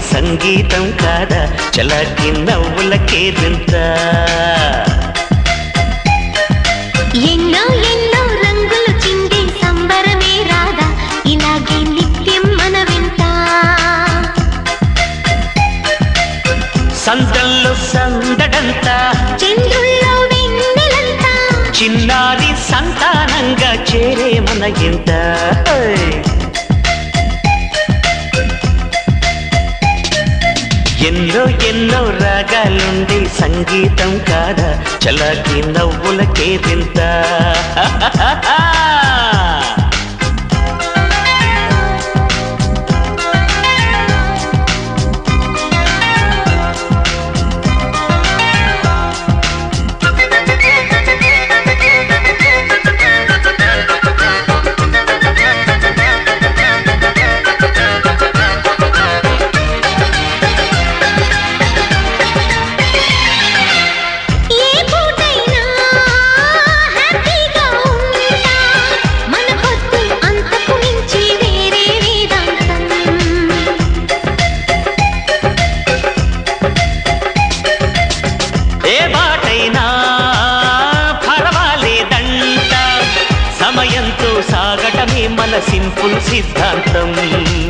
సంగీతం కాదా? చలాకి నవ్వులకే దింత. ఎన్నో ఎన్నో రంగులు చిందే సంబరమే రాదా ఇలాగే నిత్యం మన వింత సందల్లో సందడంతా. చంద్రుల్లో వెన్నెలంతా. చిన్నారి సంతానంగా చేరే మన ఇంత. ఎన్నో ఎన్నో రాగాలుండి సంగీతం కాదా? చలాకి నవ్వులకే వింత పర్వాలేదంట సాగటమే మన సింపుల్ సిద్ధాంతం.